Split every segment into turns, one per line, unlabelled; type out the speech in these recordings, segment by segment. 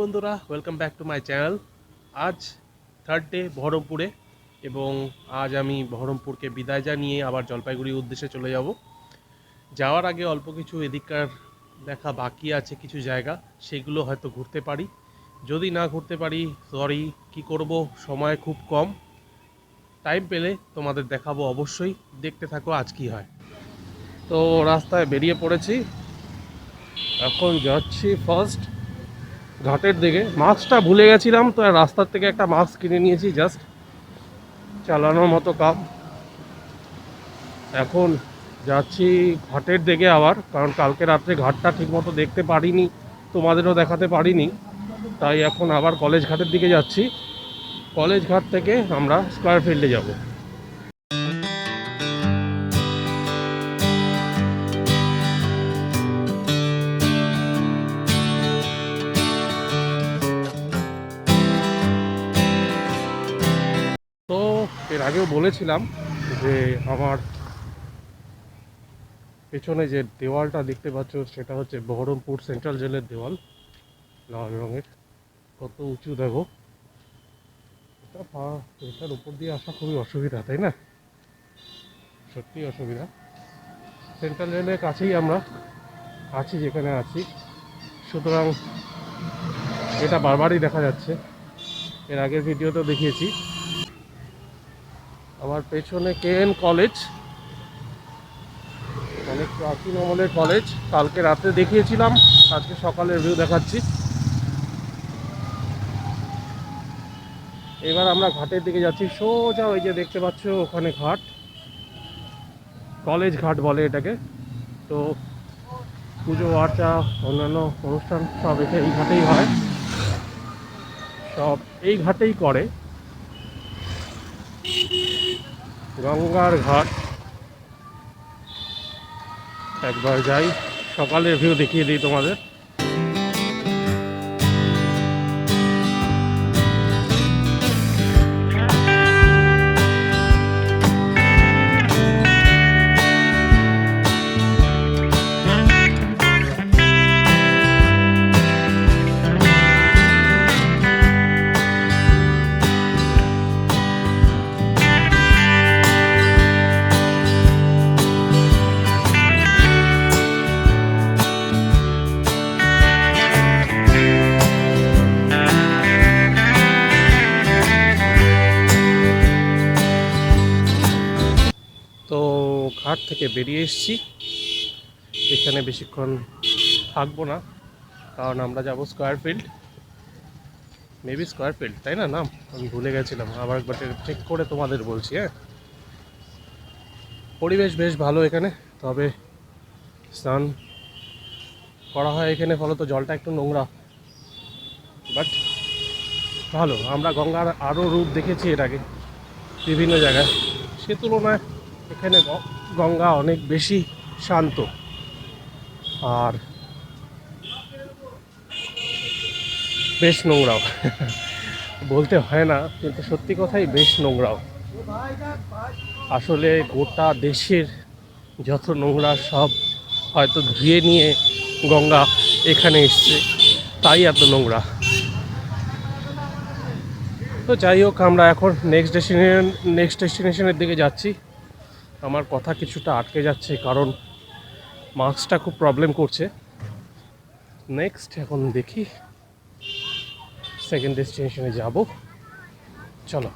বন্ধুরা welcome back to my channel আজ third day বহরমপুরে, এবং আজ আমি বহরমপুরকে বিদায় জানিয়ে আবার জলপাইগুড়ির উদ্দেশ্যে চলে যাব। যাওয়ার আগে অল্প কিছু এদিককার দেখা বাকি আছে, কিছু জায়গা, সেগুলো হয়তো ঘুরতে পারি। যদি না ঘুরতে পারি সরি কি করব? সময় খুব কম। টাইম পেলে তোমাদের দেখাবো অবশ্যই। দেখতে থাকো আজ কি হয়। তো রাস্তায় বেরিয়ে পড়েছি। এখন যাচ্ছি ফার্স্ট ঘাটের দিকে। মাস্কটা ভুলে গেছিলাম, তো রাস্তার থেকে একটা মাস্ক কিনে নিয়েছি জাস্ট চালানোর মতো কাম। এখন যাচ্ছি ঘাটের দিকে আবার, কারণ কালকে রাত্রে ঘাটটা ঠিকমতো দেখতে পারিনি, তোমাদেরও দেখাতে পারিনি। তাই এখন আবার কলেজ ঘাটের দিকে যাচ্ছি। কলেজ ঘাট থেকে আমরা স্কোয়ার ফিল্ডে যাব। আগেও বলেছিলাম যে আমার পেছনে যে দেওয়ালটা দেখতে পাচ্ছ সেটা হচ্ছে বহরমপুর সেন্ট্রাল জেলের দেওয়াল, লাল রঙের। কত উঁচু দেখো। এটা পা- এটার উপর দিয়ে আসা খুবই অসুবিধা, তাই না? সত্যি অসুবিধা। সেন্ট্রাল জেলের কাছেই আমরা আছি, যেখানে আছি। সুতরাং এটা বারবারই দেখা যাচ্ছে। এর আগের ভিডিওতেও দেখিয়েছি। আমার পেছনে কেএন কলেজ। অনেক প্রাচীন আমলের কলেজ। কালকে রাতে দেখিয়েছিলাম, আজকে সকালের ভিউ দেখাচ্ছি। এবার আমরা ঘাটের দিকে যাচ্ছি। সোজা ওই যে দেখতে পাচ্ছ, ওখানে ঘাট। কলেজ ঘাট বলে এটাকে। তো পুজো, আর্চা, অন্যান্য অনুষ্ঠান সব এখানে এই ঘাটেই হয়। সব এই ঘাটেই করে। গঙ্গার ঘাট। একবার যাই সকালের ভিউ দেখিয়ে দিই তোমাদের। থেকে বেরিয়ে এসেছি। এখানে বেশিক্ষণ থাকব না, কারণ আমরা যাব square field maybe square field তাই না? নাম, আমি ভুলে গেছিলাম। আবার একবার চেক করে তোমাদের বলছি হ্যাঁ? পরিবেশ বেশ ভালো এখানে, তবে স্নান করা হয় এখানে, ফলত জলটা একটু নোংরা। বাট ভালো, আমরা গঙ্গার আরও রূপ দেখেছি এর আগে, বিভিন্ন জায়গায়। সে তুলনায় এখানে গঙ্গা অনেক বেশি শান্ত। আর বেশ নোংরাও। বলতে হয় না, কিন্তু সত্যি কথাই বেশ নোংরাও। আসলে গোটা দেশের যত নোংরা সব হয়তো ধুয়ে নিয়ে গঙ্গা এখানে এসছে, তাই এত নোংরা। তো যাই হোক, আমরা এখন নেক্সট ডেস্টিনেশন নেক্সট ডেস্টিনেশনের দিকে যাচ্ছি। আমার কথা কিছুটা আটকে যাচ্ছে, কারণ মাস্কটা খুব প্রবলেম করছে। নেক্সট এখন দেখি। সেকেন্ড ডেস্টিনেশনে যাব। চলো।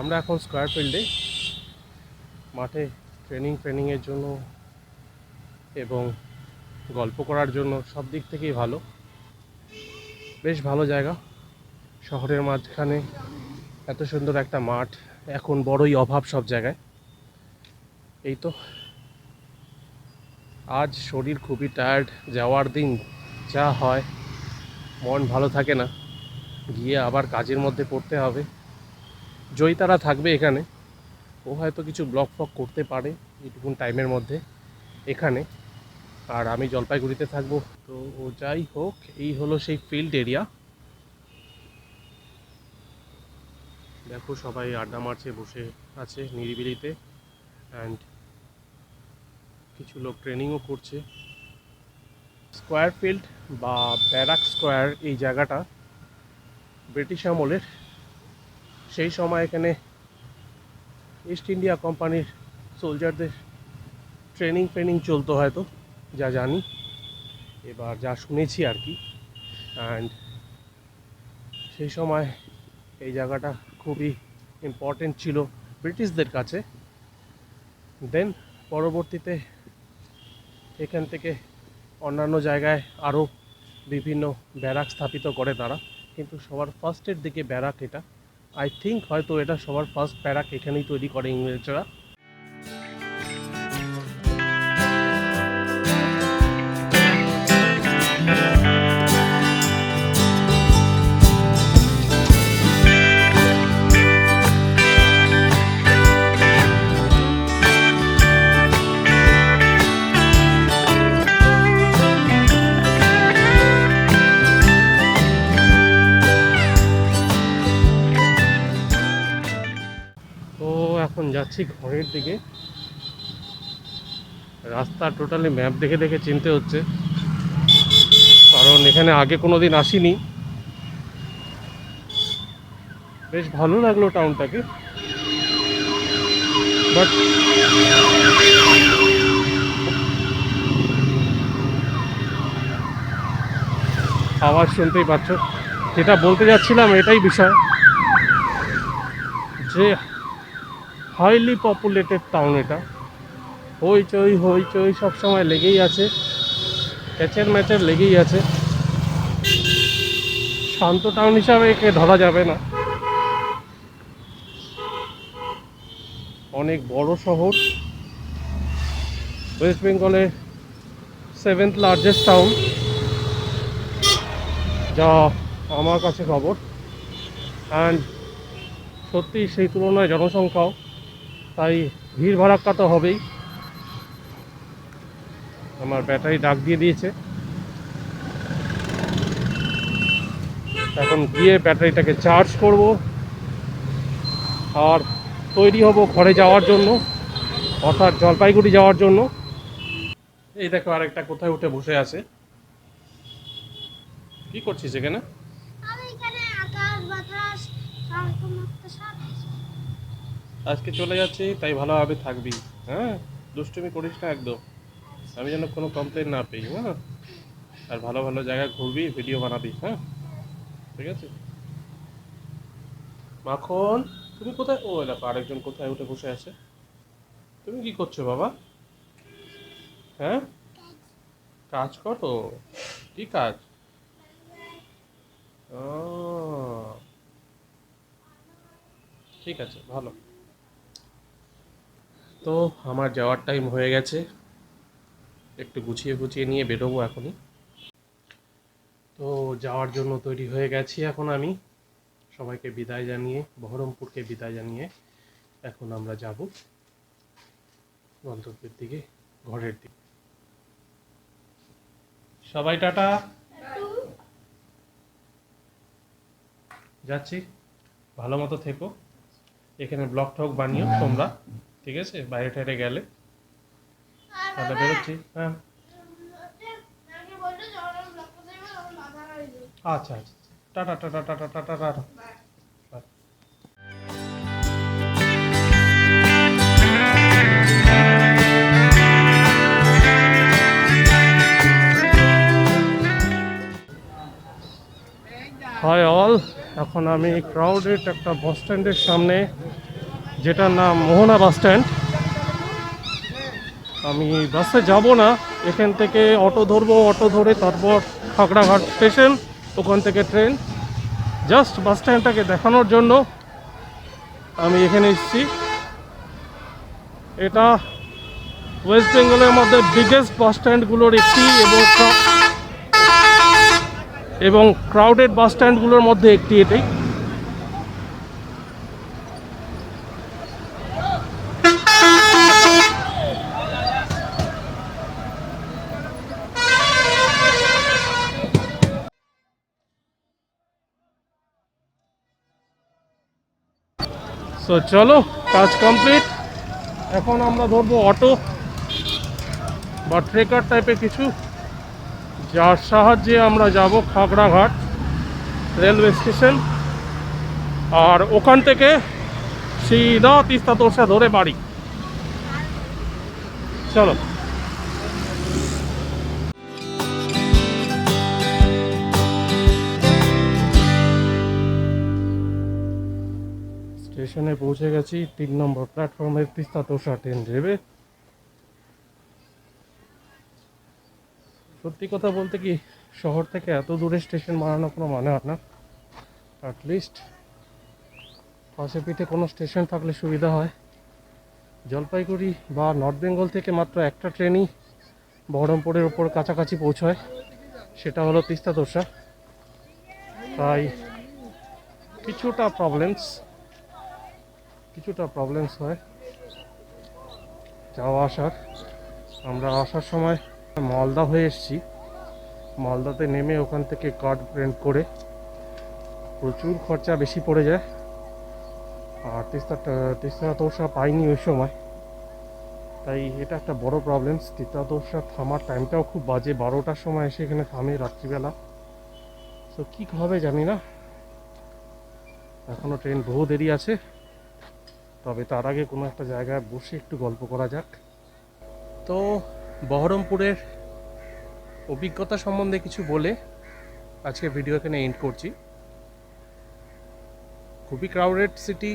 আমরা এখন স্কোয়ার ফিল্ডে মাঠে ট্রেনিং ট্রেনিংয়ের জন্য এবং গল্প করার জন্য সব দিক থেকেই ভালো। বেশ ভালো জায়গা। শহরের মাঝখানে এত সুন্দর একটা মাঠ, এখন বড়ই অভাব সব জায়গায়। এই তো। আজ শরীর খুবই টায়ার্ড যাওয়ার দিন যা হয়, মন ভালো থাকে না। গিয়ে আবার কাজের মধ্যে পড়তে হবে। জয়িতারা থাকবে এখানে। ও হয়তো কিছু ব্লগ ফ্লগ করতে পারে এইটুকুন টাইমের মধ্যে এখানে। আর আমি জলপাইগুড়িতে থাকব। তো ও যাই হোক, এই হলো সেই ফিল্ড এরিয়া দেখো সবাই আড্ডা মারছে, বসে আছে নিরিবিলিতে। অ্যান্ড কিছু লোক ট্রেনিংও করছে। স্কোয়ার ফিল্ড বা ব্যারাক স্কোয়ার এই জায়গাটা ব্রিটিশ আমলের সেই সময় এখানে ইস্ট ইন্ডিয়া কোম্পানির সোলজারদের ট্রেনিং ফ্রেনিং চলতো হয়তো, যা জানি। এবার যা শুনেছি আর কি। অ্যান্ড সেই সময় এই জায়গাটা খুবই ইম্পর্টেন্ট ছিল ব্রিটিশদের কাছে। দেন পরবর্তীতে এখান থেকে অন্যান্য জায়গায় আরও বিভিন্ন ব্যারাক স্থাপিত করে তারা। কিন্তু সবার ফার্স্টের দিকে ব্যারাক এটা। আই থিঙ্ক হয়তো এটা সবার ফার্স্ট প্যারাক এখানেই তৈরি করে ইংরেজরা। যাচ্ছি ঘরের দিকে। রাস্তা টোটালি ম্যাপ দেখে দেখে চিনতে হচ্ছে। কারণ এখানে আগে কোনো দিন আসিনি। বেশ ভালো লাগল টাউনটাকে বাট আওয়াজ শুনতেই পাচ্ছ। যেটা বলতে যাচ্ছিলাম এটাই বিষয়। যে হাইলি পপুলেটেড টাউন এটা। হইচই হইচই সবসময় লেগেই আছে। ক্যাচের ম্যাচের লেগেই আছে। শান্ত টাউন হিসাবে একে ধরা যাবে না। অনেক বড় শহর। ওয়েস্ট বেঙ্গলের সেভেন্থ লার্জেস্ট টাউন যা আমার কাছে খবর। অ্যান্ড সত্যি সেই তুলনায় জনসংখ্যাও তাই ভিড় ভাড়াক্কা তো হবেই। আমার ব্যাটারি ডাক দিয়ে দিয়েছে। এখন গিয়ে ব্যাটারিটাকে চার্জ করব। আর তৈরি হব ঘরে যাওয়ার জন্য, অর্থাৎ জলপাইগুড়ি যাওয়ার জন্য। এই দেখো আরেকটা কোথায় উঠে বসে আছে। কি করছিস এখানে?
আমি এখানে আকাশ বাতাস সব
আজকে চলে যাচ্ছি, তাই ভালোভাবে থাকবি। হ্যাঁ? দুষ্টুমি করিস না একদম। আমি যেন কোনো কমপ্লেন না পেই হ্যাঁ? আর ভালো ভালো জায়গায় ঘুরবি ভিডিও বানাবি হ্যাঁ? ঠিক আছে? মাখন, তুমি কোথায়? ও দেখো আরেকজন কোথায়? উঠে বসে আছে। তুমি কি করছ, বাবা? হ্যাঁ? কাজ করো? কি কাজ? ঠিক আছে, ভালো। তো আমার যাওয়ার টাইম হয়ে গেছে। একটু গুছিয়ে গুছিয়ে নিয়ে বেরোবো এখনই। তো যাওয়ার জন্য তৈরি হয়ে গেছি এখন আমি। সবাইকে বিদায় জানিয়ে, বহরমপুরকে বিদায় জানিয়ে এখন আমরা যাব গন্তব্যের দিকে, ঘরের দিকে। সবাই টাটা। যাচ্ছি। ভালো মতো থেকো। এখানে ব্লগ টক বানিও তোমরা। ঠিক আছে? বাইরে টাইরে গেলে। তাহলে বেরোচ্ছি হ্যাঁ।
দেবো
আচ্ছা আচ্ছা tata tata tata tata tata. Hi all এখন আমি ক্রাউডেড একটা বাস স্ট্যান্ডের সামনে যেটার নাম মোহনা বাস স্ট্যান্ড। আমি বাসে যাব না, এখান থেকে অটো ধরবো, অটো ধরে তারপর খাগড়াঘাট স্টেশন, ওখান থেকে ট্রেন। জাস্ট বাস স্ট্যান্ডটাকে দেখানোর জন্য আমি এখানে এসেছি। এটা ওয়েস্ট বেঙ্গলের মধ্যে বিগেস্ট বাস স্ট্যান্ডগুলোর একটি এবং এবং ক্রাউডেড বাস স্ট্যান্ডগুলোর মধ্যে একটি এটাই সো চলো, কাজ কমপ্লিট এখন আমরা ধরবো অটো বা ট্রেকার টাইপের কিছু। যার সাহায্যে আমরা যাব খাগড়াঘাট রেলওয়ে স্টেশন আর ওখান থেকে সিধা তিস্তা তোরসা ধরে বাড়ি। চলো। স্টেশনে পৌঁছে গেছি। তিন নম্বর প্ল্যাটফর্মের তিস্তা তোষা ট্রেন যাবে সত্যি কথা বলতে কি, শহর থেকে এত দূরে স্টেশন বানানো কোনো মানে হয় না। অ্যাটলিস্ট পাশে পিঠে কোনো স্টেশন থাকলে সুবিধা হয়। জলপাইগুড়ি বা নর্থ বেঙ্গল থেকে মাত্র একটা ট্রেনই বহরমপুরের ওপর কাছাকাছি পৌঁছয়। সেটা হলো তিস্তা তোষা। তাই কিছুটা প্রবলেমস কিছুটা প্রবলেমস হয়। যাওয়া আসার। আমরা আসার সময় মালদা হয়ে এসেছি। মালদাতে নেমে ওখান থেকে কার্ড প্রিন্ট করে প্রচুর খরচা বেশি পড়ে যায়। আর তিস্তা তিস্তা তোষা পাইনি ওই সময়। তাই এটা একটা বড় প্রবলেমস তিস্তা তোষা থামার টাইমটাও খুব বাজে। বারোটার সময় এসে এখানে থামে রাত্রিবেলা। তো কী হবে জানি না। এখনও ট্রেন বহু দেরি আছে। তবে তার আগে কোনো একটা জায়গায় বসে একটু গল্প করা যাক। তো বহরমপুরের অভিজ্ঞতা সম্বন্ধে কিছু বলে আজকে ভিডিও এখানে এন্ড করছি। খুবই ক্রাউডেড সিটি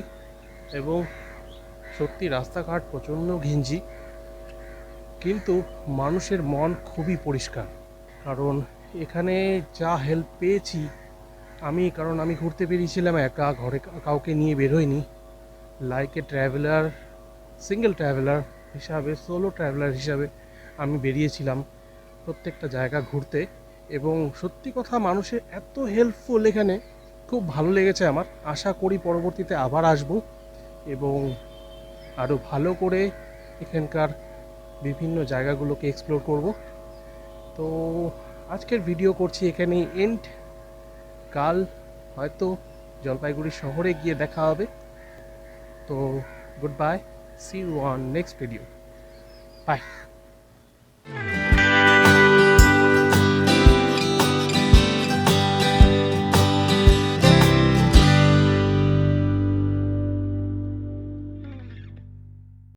এবং সত্যি রাস্তাঘাট প্রচণ্ড ঘিঞ্জি, কিন্তু মানুষের মন খুবই পরিষ্কার। কারণ এখানে যা হেল্প পেয়েছি, আমি, কারণ আমি ঘুরতে বেরিয়েছিলাম একা, ঘরে কাউকে নিয়ে বেরোয়নি like a traveller single traveller হিসাবে সোলো ট্রাভেলার হিসাবে আমি বেরিয়েছিলাম প্রত্যেকটা জায়গা ঘুরতে এবং সত্যি কথা মানুষের এত হেল্পফুল এখানে, খুব ভালো লেগেছে আমার। আশা করি পরবর্তীতে আবার আসব এবং আরও ভালো করে এখানকার বিভিন্ন জায়গাগুলোকে এক্সপ্লোর করব। তো আজকের ভিডিও করছি এখানে এন্ড কাল হয়তো জলপাইগুড়ি শহরে গিয়ে দেখা হবে। So goodbye. See you on next video. Bye.